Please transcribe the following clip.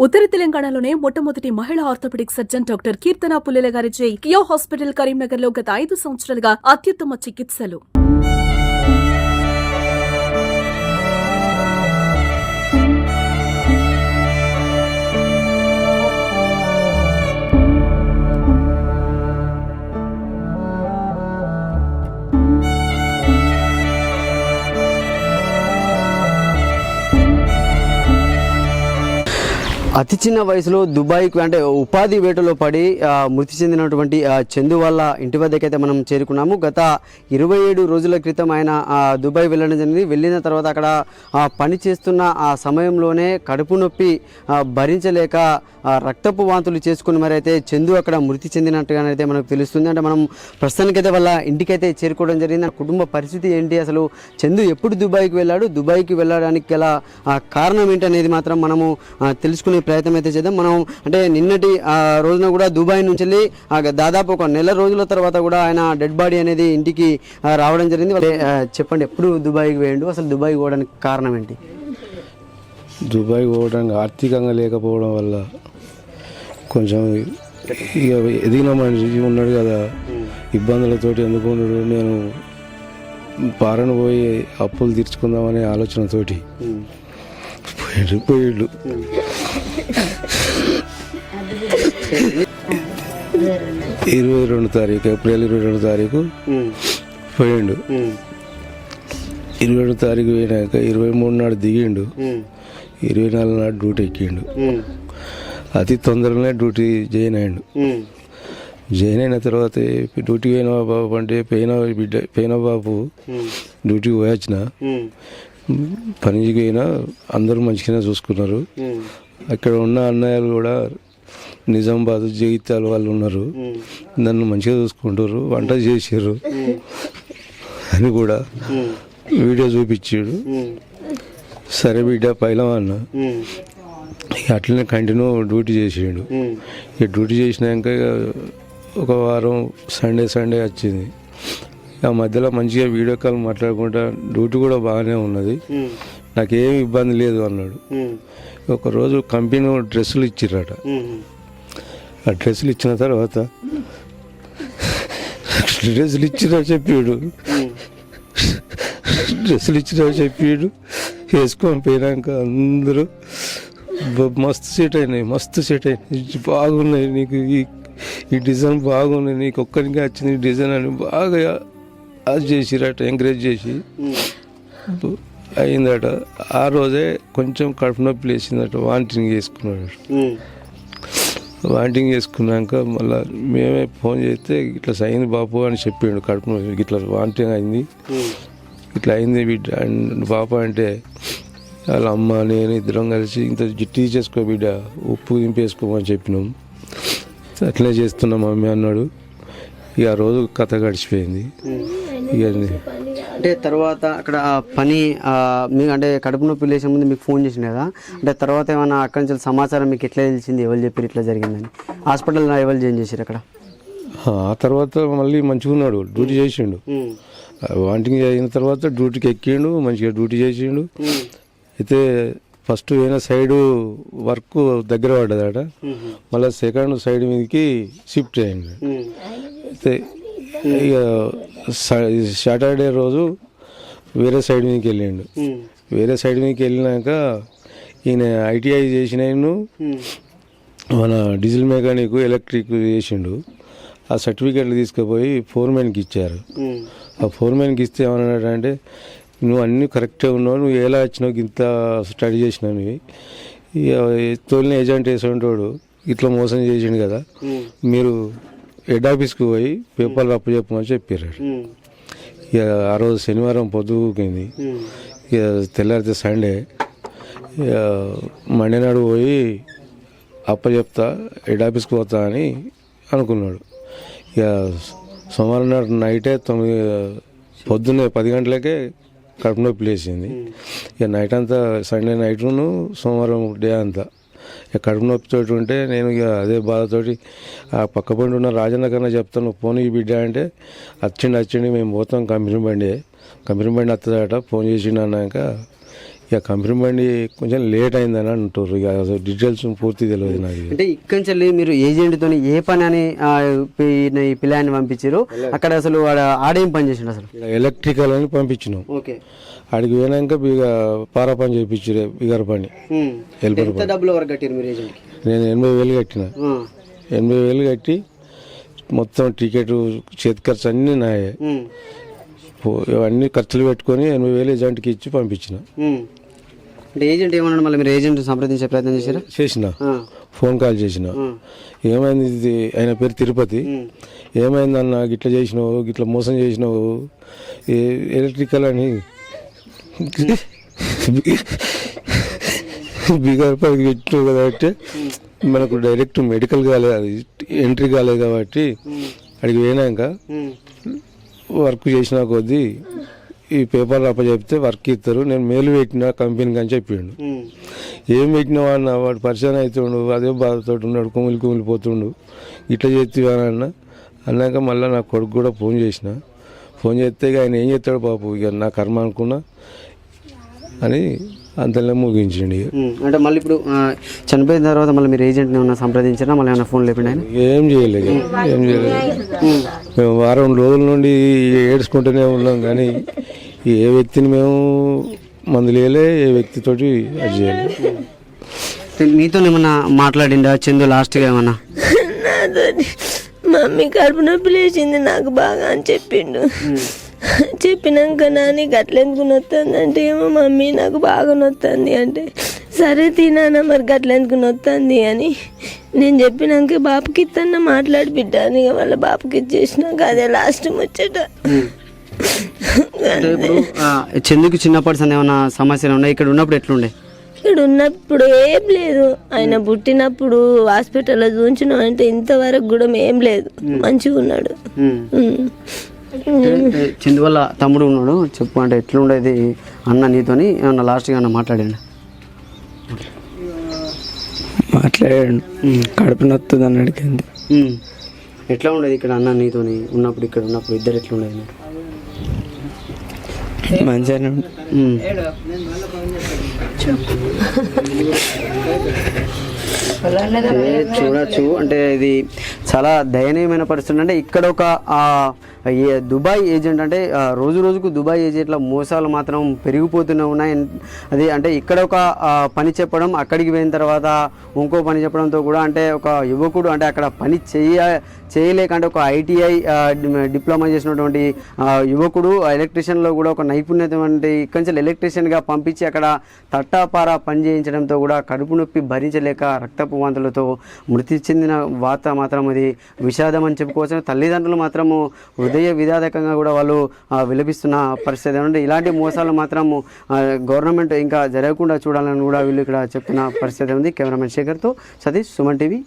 ఉత్తర తెలంగాణలోనే మొట్టమొదటి మహిళా orthopaedic surgeon doctor Keerthana Pullela గారిచే కియో హాస్పిటల్ కరీంనగర్లో గత ఐదు సంవత్సరాలుగా అత్యుత్తమ చికిత్సలు. అతి చిన్న వయసులో దుబాయ్కి అంటే ఉపాధి వేటలో పడి మృతి చెందినటువంటి చందు వాళ్ళ ఇంటి అయితే మనం చేరుకున్నాము. గత ఇరవై ఏడు రోజుల క్రితం ఆయన ఆ, దుబాయ్ వెళ్ళడం జరిగింది. వెళ్ళిన తర్వాత అక్కడ పని చేస్తున్న ఆ సమయంలోనే కడుపు నొప్పి భరించలేక రక్తపు వాంతులు చేసుకుని మరి అయితే చందు అక్కడ మృతి చెందినట్టుగానైతే మనకు తెలుస్తుంది. అంటే మనం ప్రస్తుతానికైతే వాళ్ళ ఇంటికైతే చేరుకోవడం జరిగింది. కుటుంబ పరిస్థితి ఏంటి? అసలు చందు ఎప్పుడు దుబాయ్కి వెళ్ళాడు? దుబాయ్కి వెళ్ళడానికి గల కారణం ఏంటనేది మాత్రం మనము తెలుసుకునే ప్రయత్నం అయితే చేద్దాం. మనం అంటే నిన్నటి ఆ, రోజున కూడా దుబాయ్ నుంచి వెళ్ళి ఆ, దాదాపు ఒక నెల రోజుల తర్వాత కూడా ఆయన డెడ్ బాడీ అనేది ఇంటికి రావడం జరిగింది. చెప్పండి ఎప్పుడు దుబాయ్కి వేయండు అసలు దుబాయ్కి పోవడానికి కారణం ఏంటి? దుబాయ్ పోవడానికి ఆర్థికంగా లేకపోవడం వల్ల కొంచెం ఇక ఎదిగిన మనిషి ఉన్నాడు కదా ఇబ్బందులతోటి ఎందుకు ఉన్నాడు నేను పారను పోయి అప్పులు తీర్చుకుందామనే ఆలోచనతోటి పోయాడు పోయాడు. ఇరవై రెండు తారీఖు ఏప్రిల్ ఇరవై రెండు తారీఖు పోయిండు. ఇరవై రెండు తారీఖు పోయినాక ఇరవై మూడు నాడు దిగిండు. ఇరవై నాలుగు నాడు డ్యూటీ ఎక్కిండు. అతి తొందరగానే డ్యూటీ జాయిన్ అయ్యిండు. జాయిన్ అయిన తర్వాత డ్యూటీ పోయిన బాబు అంటే పోయిన బిడ్డ పోయిన బాబు డ్యూటీకి పోయొచ్చిన పనికి పోయినా అందరూ మంచిగానే చూసుకున్నారు. అక్కడ ఉన్న అన్నయ్యలు కూడా నిజామాబాద్ జగిత్యాల వాళ్ళు ఉన్నారు. నన్ను మంచిగా చూసుకుంటారు వంట చేసారు అని కూడా వీడియో చూపించాడు సరే బిడ్డ పైలం అన్న? ఇక అట్లనే కంటిన్యూ డ్యూటీ చేసాడు. ఇక డ్యూటీ చేసినాక ఇక ఒక వారం సండే సండే వచ్చింది. ఆ మధ్యలో మంచిగా వీడియో కాల్ మాట్లాడుకుంటా డ్యూటీ కూడా బాగానే ఉన్నది. నాకేం ఇబ్బంది లేదు అన్నాడు. ఒకరోజు కంపెనీ డ్రెస్సులు ఇచ్చిర్రట. ఆ డ్రెస్సులు ఇచ్చిన తర్వాత డ్రెస్సులు ఇచ్చినా చెప్పాడు. డ్రెస్సులు ఇచ్చినా చెప్పాడు. వేసుకొని పోయినాక అందరూ మస్తు సెట్ అయినాయి మస్తు సెట్ అయినాయి. బాగున్నాయి నీకు ఈ ఈ డిజైన్ బాగున్నాయి నీకు ఒక్కరికి వచ్చింది ఈ డిజైన్ అని బాగా అది చేసిరట ఎంకరేజ్ చేసి. అయిందట. ఆ రోజే కొంచెం కడుపు నొప్పి లేచిందట. వాంటింగ్ చేసుకున్నాడు. వాంటింగ్ చేసుకున్నాక మళ్ళీ మేమే ఫోన్ చేస్తే ఇట్లా అయింది బాపు అని చెప్పిండు కడుపు నొప్పి. ఇట్లా వాంటింగ్ అయింది. ఇట్లా అయింది బిడ్డ. అండ్ పాప అంటే వాళ్ళ అమ్మ నేను ఇద్దరం కలిసి ఇంత జిట్టి చేసుకో బిడ్డ ఉప్పు దింపేసుకోమని చెప్పినాం. అట్లే చేస్తున్నాం మమ్మీ అన్నాడు. ఇక ఆ రోజు కథ గడిచిపోయింది. ఇక అంటే తర్వాత అక్కడ పని మీకు అంటే కడుపు నొప్పి లేచే ముందు మీకు ఫోన్ చేసింది కదా? అంటే తర్వాత ఏమైనా అక్కడి నుంచి సమాచారం మీకు ఎట్లా తెలిసింది? ఎవరు చెప్పారు ఇట్లా జరిగిందని? హాస్పిటల్లో ఎవరు జాయిన్ చేశారు అక్కడ? ఆ తర్వాత మళ్ళీ మంచిగా ఉన్నాడు. డ్యూటీ చేసిండు. వాంటింగ్ అయిన తర్వాత డ్యూటీకి ఎక్కిండు మంచిగా డ్యూటీ చేసిండు. అయితే ఫస్ట్ పోయిన సైడ్ వర్క్ దగ్గర పడ్డదట. మళ్ళీ సెకండ్ సైడ్ మీదకి షిఫ్ట్ అయ్యిండు అయితే సాటర్డే రోజు వేరే సైడ్ మీదకి వెళ్ళిండు. వేరే సైడ్ మీదకి వెళ్ళినాక ఈయన ఐటీఐ చేసిన మన డీజిల్ మెకానిక్ ఎలక్ట్రిక్ చేసిండు. ఆ సర్టిఫికెట్లు తీసుకుపోయి ఫోర్మెన్కి ఇచ్చారు. ఆ ఫోర్మెన్కి ఇస్తే ఏమన్నాడంటే నువ్వు అన్నీ కరెక్టే ఉన్నావు నువ్వు ఎలా వచ్చినావు ఇంత స్టడీ చేసినావు ఇక తోలిన ఏజెంట్ వేసేటోడు ఇట్లా మోసం చేసిండు కదా మీరు హెడ్ ఆఫీస్కి పోయి పేపర్లు అప్పు చెప్పమని చెప్పారు ఇక ఆ రోజు శనివారం పొద్దుకింది ఇక తెల్లారితే సండే. ఇక మండే నాడు పోయి అప్ప చెప్తా హెడ్ ఆఫీస్కి పోతా అని అనుకున్నాడు. ఇక సోమవారం నాడు నైటే తొమ్మిది పొద్దున్నే పది గంటలకే కడుపు నొప్పి లేచింది. ఇక నైట్ అంతా సండే నైట్ను సోమవారం డే అంతా కడుపు నొప్పితోటి ఉంటే నేను ఇక అదే బాధతోటి ఆ పక్క బండి ఉన్న రాజన్న కన్నా చెప్తాను ఫోన్ బిడ్డ అంటే వచ్చిండి వచ్చిండి మేము పోతాం కంపెనీ బండి కంపెనీ బండి వస్తుందట ఫోన్ చేసిండు అన్నాక ఇక కంపెనీ బండి కొంచెం లేట్ అయిందని అంటారు ఇక డీటెయిల్స్ పూర్తి తెలియదు నాకు. అంటే ఇక్కడి నుంచి మీరు ఏజెంట్ తోని ఏ పని అని ఈ- పిల్లాన్ని పంపించారు అక్కడ అసలు వాడు ఆడేం పని చేసిండు అసలు? ఎలక్ట్రికల్ అని పంపించినాం. ఓకే. ఆడికి పోయినాక ఇక పారా పని చేయించారు బిగర్ పని. ఎంత డబ్బులు వరకు కట్టారు మీరు నేను ఎనభై వేలు కట్టిన. ఎనభై వేలు కట్టి మొత్తం టికెట్ చేతి ఖర్చు అన్నీ నాయే. ఇవన్నీ ఖర్చులు పెట్టుకొని ఎనభై వేలు ఏజెంట్కి ఇచ్చి పంపించిన. అంటే ఏజెంట్ ఏమన్నాడు మళ్ళీ? మీరు ఏజెంట్ సంప్రదించే ప్రయత్నం చేశారా? చేసిన. ఫోన్ కాల్ చేసిన. ఏమైంది ఇది? ఆయన పేరు తిరుపతి. ఏమైంది అన్న గిట్ల చేసినావు? గిట్ల మోసం చేసినావు? ఎలక్ట్రికల్ అని. బిగారు పైకి అంటే మనకు డైరెక్ట్ మెడికల్ కాలేదు అది ఎంట్రీ కాలేదు కాబట్టి అడిగి పోయినాక వర్క్ చేసిన కొద్దీ ఈ పేపర్లు అప్పచెప్తే వర్క్ ఇస్తారు. నేను మేలు పెట్టిన కంపెనీకి అని చెప్పిండు. ఏం పెట్టినావా అన్న వాడు పరిచయం అవుతుండు అదే బాధతో ఉన్నాడు. కుమిలి కుమిలిపోతుండు ఇట్లా చేతివా అన్న. అన్నాక మళ్ళీ నా కొడుకు కూడా ఫోన్ చేసిన. ఫోన్ చేస్తే ఆయన ఏం చేస్తాడు పాపు ఇక నా కర్మ అనుకున్నా. అని అంతలో ముగించండి అంటే మళ్ళీ ఇప్పుడు చనిపోయిన తర్వాత మళ్ళీ మీరు ఏజెంట్ని ఏమన్నా సంప్రదించారా మళ్ళీ ఏమైనా ఫోన్ లేకుండా ఆయన? ఏం చేయలేదు ఏం చేయలేదు. మేము వారం రోజుల నుండి ఏడ్చుకుంటూనే ఉన్నాం కానీ ఏ వ్యక్తిని మేము మందులేయలే ఏ వ్యక్తితోటి అది చేయలేదు మీతో ఏమన్నా మాట్లాడిండా చందు లాస్ట్గా ఏమన్నా? మమ్మీ కడుపు నొప్పి లేచింది నాకు బాగా అని చెప్పిండు. చెప్పినాక నా నీకు అట్లా ఎందుకు నొత్తుంది అంటే ఏమో మమ్మీ నాకు బాగా నొత్తుంది అంటే సరే తినానా మరి గట్ల ఎందుకు నొత్తుంది అని నేను చెప్పినాక బాపుకి ఇత్తన్న మాట్లాడి బిడ్డాను ఇక వాళ్ళ బాపుకి ఇచ్చేసినాక అదే లాస్ట్ ముచ్చట. అంటే ఇప్పుడు ఆ, చందుకి చిన్నప్పటి సంది ఏమన్నా సమస్యలు ఉన్నాయి? ఇక్కడ ఉన్నప్పుడు ఎట్లుండే? ఇక్కడ ఉన్నప్పుడు ఏం లేదు. ఆయన పుట్టినప్పుడు హాస్పిటల్లో చూంచినాం అంటే ఇంతవరకు కూడా ఏం లేదు. మంచిగా ఉన్నాడు. ఉమ్. అంటే చందు వల్ల తమ్ముడు ఉన్నాడు. చెప్పు అంటే ఎట్లుండేది అన్న నీతోని ఏమన్నా లాస్ట్గా ఏమన్నా మాట్లాడిండా? మాట్లాడాడు. కడుపు నొత్తుంది అని అడిగింది. ఎట్లా ఉండేది ఇక్కడ అన్న నీతోని? ఉన్నప్పుడు ఇక్కడ ఉన్నప్పుడు ఇద్దరు ఎట్లా ఉండేది మీరు? మంచిగానే చూడొచ్చు. అంటే ఇది చాలా దయనీయమైన పరిస్థితి అంటే ఇక్కడ ఒక దుబాయ్ ఏజెంట్ అంటే రోజు రోజుకు దుబాయ్ ఏజెంట్ల మోసాలు మాత్రం పెరిగిపోతూనే ఉన్నాయి. అది అంటే ఇక్కడ ఒక పని చెప్పడం అక్కడికి పోయిన తర్వాత ఇంకో పని చెప్పడంతో కూడా అంటే ఒక యువకుడు అంటే అక్కడ పని చేయ చేయలేక అంటే ఒక ఐటీఐ డిప్లొమా చేసినటువంటి యువకుడు ఎలక్ట్రీషియన్లో కూడా ఒక నైపుణ్యత వంటి ఇక్కడి నుంచి ఎలక్ట్రీషియన్గా పంపించి అక్కడ తట్టాపారా పని చేయించడంతో కూడా కడుపు నొప్పి భరించలేక రక్తపు వాంతులతో మృతి చెందిన వార్త మాత్రం అది విషాదం అని చెప్పుకోవచ్చు. తల్లిదండ్రులు మాత్రము హృదయ విధాదకంగా కూడా వాళ్ళు విలపిస్తున్న పరిస్థితి ఏమంటే ఇలాంటి మోసాలు మాత్రం గవర్నమెంట్ ఇంకా జరగకుండా చూడాలని కూడా వీళ్ళు ఇక్కడ చెప్తున్న పరిస్థితి ఉంది కెమెరామెన్ శేఖర్తో సతీష్ సుమన్ టీవీ.